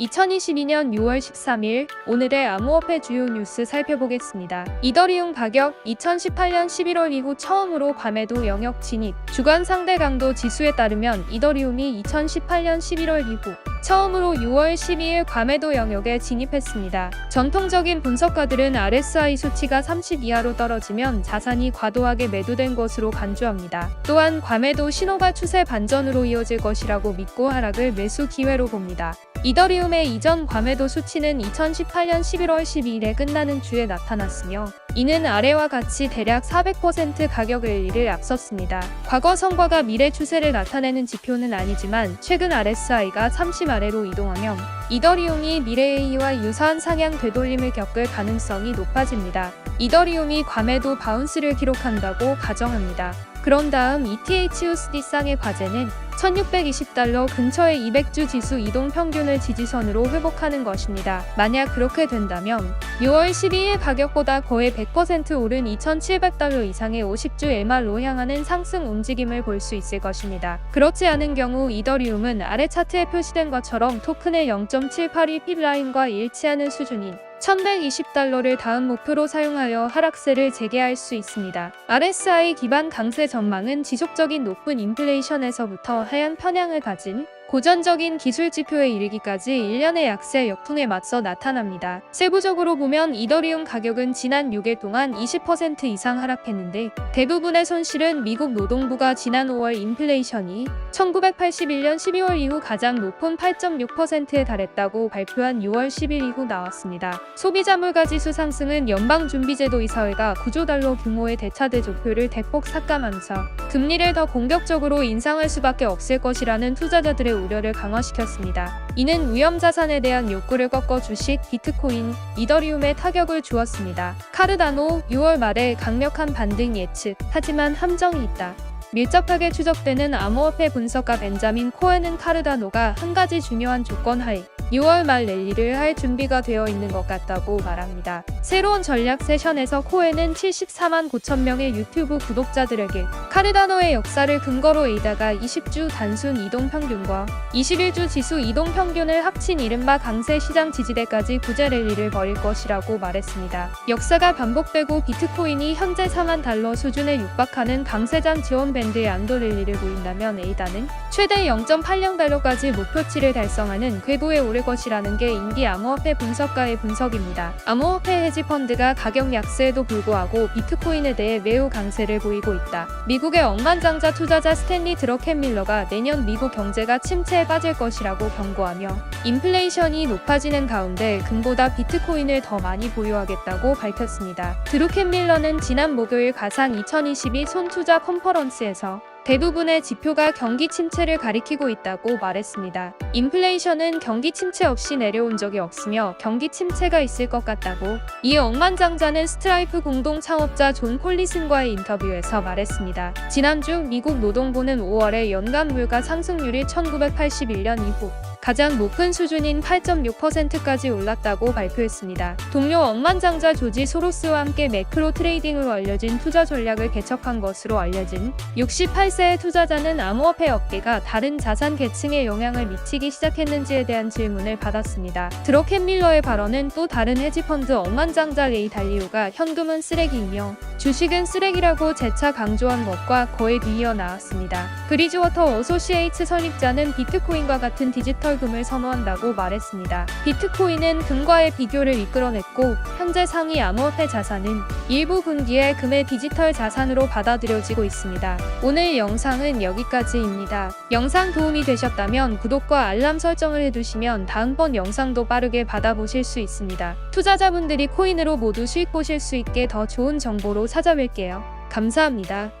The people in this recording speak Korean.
2022년 6월 13일 오늘의 암호화폐 주요 뉴스 살펴보겠습니다. 이더리움 가격 2018년 11월 이후 처음으로 과매도 영역 진입. 주간 상대 강도 지수에 따르면 이더리움이 2018년 11월 이후 처음으로 6월 12일 과매도 영역에 진입했습니다. 전통적인 분석가들은 RSI 수치가 30 이하로 떨어지면 자산이 과도하게 매도된 것으로 간주합니다. 또한 과매도 신호가 추세 반전으로 이어질 것이라고 믿고 하락을 매수 기회로 봅니다. 이더리움의 이전 과매도 수치는 2018년 11월 12일에 끝나는 주에 나타났으며 이는 아래와 같이 대략 400% 가격 랠리를 앞섰습니다. 과거 성과가 미래 추세를 나타내는 지표는 아니지만 최근 RSI가 30 아래로 이동하면 이더리움이 미래AE와 유사한 상향 되돌림을 겪을 가능성이 높아집니다. 이더리움이 과매도 바운스를 기록한다고 가정합니다. 그런 다음 ETHUSD 쌍의 과제는 1620달러 근처의 200주 지수 이동 평균을 지지선으로 회복하는 것입니다. 만약 그렇게 된다면 6월 12일 가격보다 거의 100% 오른 2700달러 이상의 50주 MR로 향하는 상승 움직임을 볼 수 있을 것입니다. 그렇지 않은 경우 이더리움은 아래 차트에 표시된 것처럼 토큰의 0.782 핍라인과 일치하는 수준인 1120달러를 다음 목표로 사용하여 하락세를 재개할 수 있습니다. RSI 기반 강세 전망은 지속적인 높은 인플레이션에서부터 하얀 편향을 가진 고전적인 기술 지표에 이르기까지 1년의 약세 역풍에 맞서 나타납니다. 세부적으로 보면 이더리움 가격은 지난 6일 동안 20% 이상 하락했는데 대부분의 손실은 미국 노동부가 지난 5월 인플레이션이 1981년 12월 이후 가장 높은 8.6%에 달했다고 발표한 6월 10일 이후 나왔습니다. 소비자 물가 지수 상승은 연방준비제도 이사회가 9조 달러 규모의 대차대 조표를 대폭 삭감하면서 금리를 더 공격적으로 인상할 수밖에 없을 것이라는 투자자들의 우려를 강화시켰습니다. 이는 위험 자산에 대한 욕구를 꺾어 주식, 비트코인, 이더리움에 타격을 주었습니다. 카르다노 6월 말에 강력한 반등 예측. 하지만 함정이 있다. 밀접하게 추적되는 암호화폐 분석가 벤자민 코에는 카르다노가 한 가지 중요한 조건 하에 6월 말 랠리를 할 준비가 되어 있는 것 같다고 말합니다. 새로운 전략 세션에서 코에는 74만 9천 명의 유튜브 구독자들에게 카르다노의 역사를 근거로 에이다가 20주 단순 이동 평균과 21주 지수 이동 평균을 합친 이른바 강세 시장 지지대까지 구제 랠리를 벌일 것이라고 말했습니다. 역사가 반복되고 비트코인이 현재 4만 달러 수준에 육박하는 강세장 지원 밴드의 안도 랠리를 보인다면 에이다는 최대 0.80달러까지 목표치를 달성하는 궤도에 오를 것이라는 게 인디 암호화폐 분석가의 분석입니다. 암호화폐 헤지 펀드가 가격 약세에도 불구하고 비트코인에 대해 매우 강세를 보이고 있다. 미국의 억만장자 투자자 스탠리 드러켄밀러가 내년 미국 경제가 침체에 빠질 것이라고 경고하며 인플레이션이 높아지는 가운데 금보다 비트코인을 더 많이 보유하겠다고 밝혔습니다. 드루켄밀러는 지난 목요일 가상 2022 손투자 컨퍼런스에서 대부분의 지표가 경기 침체를 가리키고 있다고 말했습니다. 인플레이션은 경기 침체 없이 내려온 적이 없으며 경기 침체가 있을 것 같다고 이 억만장자는 스트라이프 공동 창업자 존 콜리슨과의 인터뷰에서 말했습니다. 지난주 미국 노동부는 5월에 연간 물가 상승률이 1981년 이후 가장 높은 수준인 8.6%까지 올랐다고 발표했습니다. 동료 억만장자 조지 소로스와 함께 매크로 트레이딩으로 알려진 투자 전략을 개척한 것으로 알려진 68세의 투자자는 암호화폐 업계가 다른 자산 계층에 영향을 미치기 시작했는지에 대한 질문을 받았습니다. 드로켄 밀러의 발언은 또 다른 헤지펀드 억만장자 레이 달리오가 현금은 쓰레기이며 주식은 쓰레기라고 재차 강조한 것과 거의 뒤이어 나왔습니다. 브리즈워터 어소시에이츠 설립자는 비트코인과 같은 디지털 금을 선호한다고 말했습니다. 비트코인은 금과의 비교를 이끌어냈고 현재 상위 암호화폐 자산은 일부 분기에 금의 디지털 자산으로 받아들여지고 있습니다. 오늘 영상은 여기까지입니다. 영상 도움이 되셨다면 구독과 알람 설정을 해두시면 다음번 영상도 빠르게 받아보실 수 있습니다. 투자자분들이 코인으로 모두 수익 보실 수 있게 더 좋은 정보로 찾아뵐게요. 감사합니다.